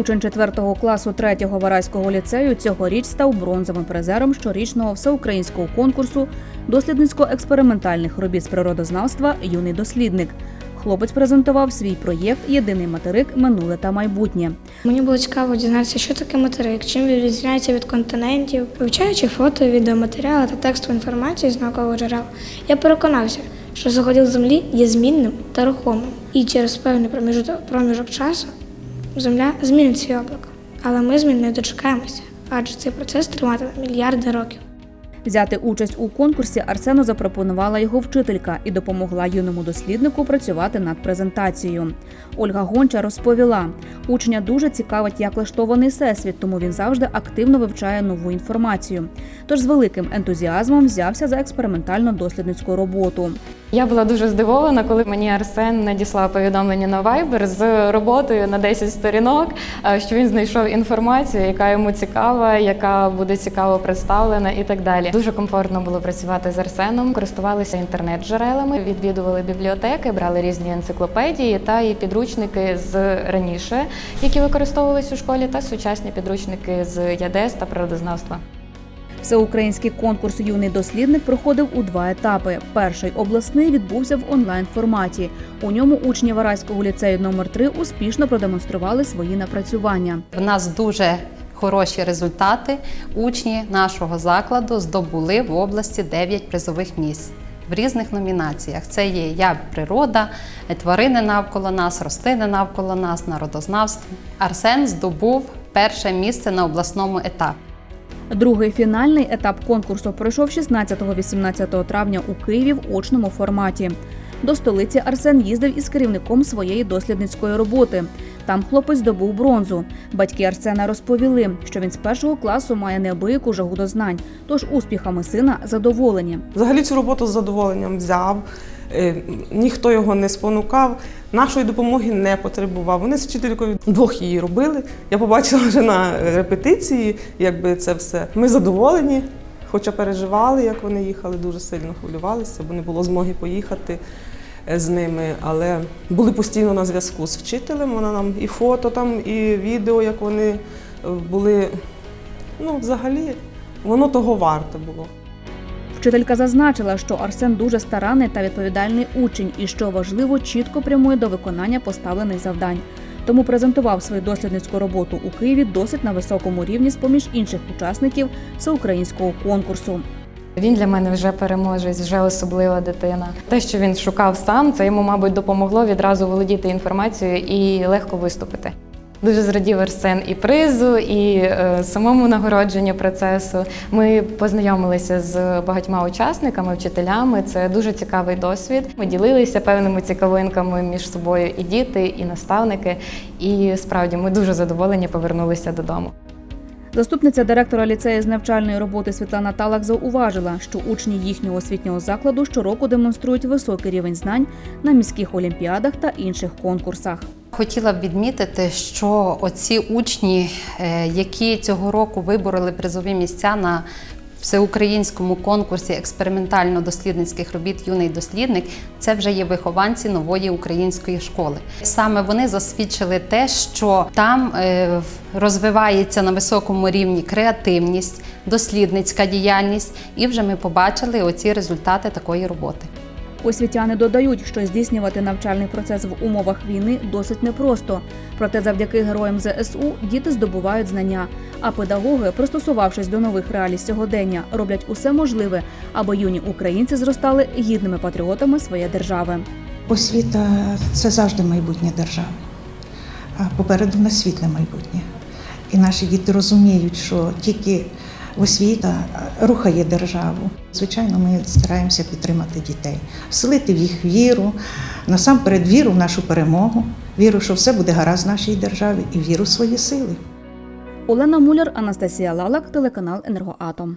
Учень 4 класу 3-го Вараського ліцею цьогоріч став бронзовим призером щорічного всеукраїнського конкурсу дослідницько-експериментальних робіт з природознавства Юний дослідник. Хлопець презентував свій проєкт Єдиний материк минуле та майбутнє. Мені було цікаво дізнатися, що таке материк, чим він відрізняється від континентів. Вивчаючи фото, відеоматеріали та текстову інформацію з наукових джерел, я переконався, що заходил землі є змінним та рухомим. І через певний проміжок, проміжок часу земля змінить свій облик. Але ми змін не дочекаємося, адже цей процес триватиме мільярди років. Взяти участь у конкурсі Арсену запропонувала його вчителька і допомогла юному досліднику працювати над презентацією. Ольга Гонча розповіла, учня дуже цікавить, як влаштований всесвіт, тому він завжди активно вивчає нову інформацію. Тож з великим ентузіазмом взявся за експериментально-дослідницьку роботу. Я була дуже здивована, коли мені Арсен надіслав повідомлення на Viber з роботою на 10 сторінок, е, що він знайшов інформацію, яка йому цікава, яка буде цікаво представлена і так далі. Дуже комфортно було працювати з Арсеном, користувалися інтернет-джерелами, відвідували бібліотеки, брали різні енциклопедії та і підручники з раніше, які використовувалися у школі, та сучасні підручники з ЯДЕС та природознавства. Всеукраїнський конкурс Юний дослідник проходив у два етапи. Перший обласний відбувся в онлайн форматі. У ньому учні Вараського ліцею номер 3 успішно продемонстрували свої напрацювання. В нас дуже хороші результати. Учні нашого закладу здобули в області 9 призових місць в різних номінаціях. Це є я природа, тварини навколо нас, рослини навколо нас, народознавство. Арсен здобув перше місце на обласному етапі. Другий фінальний етап конкурсу пройшов 16-18 травня у Києві в очному форматі. До столиці Арсен їздив із керівником своєї дослідницької роботи. Там хлопець здобув бронзу. Батьки Арсена розповіли, що він з першого класу має неабияку жагу до знань, тож успіхами сина задоволені. Взагалі цю роботу з задоволенням взяв. Е, Ніхто його не спонукав, нашої допомоги не потребував. Вони з вчителькою двох її робили. Я побачила вже на репетиції, якби це все. Ми задоволені, хоча переживали, як вони їхали, дуже сильно хвилювалися, бо не було змоги поїхати з ними. Але були постійно на зв'язку з вчителем. Вона нам і фото, там, і відео, як вони е, були. Ну, взагалі, воно того варте було. Вчителька зазначила, що Арсен дуже старанний та відповідальний учень, і що важливо, чітко прямує до виконання поставлених завдань. Тому презентував свою дослідницьку роботу у Києві досить на високому рівні з поміж інших учасників всеукраїнського конкурсу. Він для мене вже переможець, вже особлива дитина. Те, що він шукав сам, це йому, мабуть, допомогло відразу володіти інформацією і легко виступити. Дуже зрадів Арсен і призу, і е, самому нагородженню процесу. Ми познайомилися з багатьма учасниками, вчителями. Це дуже цікавий досвід. Ми ділилися певними цікавинками між собою і діти, і наставники. І справді ми дуже задоволені повернулися додому. Заступниця директора ліцею з навчальної роботи Світлана Талак зауважила, що учні їхнього освітнього закладу щороку демонструють високий рівень знань на міських олімпіадах та інших конкурсах. Хотіла б відмітити, що оці учні, е, які цього року вибороли призові місця на всеукраїнському конкурсі експериментально-дослідницьких робіт Юний дослідник, це вже є вихованці нової української школи. Саме вони засвідчили те, що там е, розвивається на високому рівні креативність, дослідницька діяльність, і вже ми побачили оці результати такої роботи. Освітяни додають, що здійснювати навчальний процес в умовах війни досить непросто. Проте, завдяки героям ЗСУ діти здобувають знання. А педагоги, пристосувавшись до нових реалій сьогодення, роблять усе можливе, аби юні українці зростали гідними патріотами своєї держави. Освіта це завжди майбутнє держави. Попереду нас світле майбутнє. І наші діти розуміють, що тільки освіта рухає державу. Звичайно, ми стараємося підтримати дітей, вселити в їх віру, насамперед віру в нашу перемогу, віру, що все буде гаразд в нашій державі, і віру в свої сили. Олена Муляр, Анастасія Лалак, телеканал Енергоатом.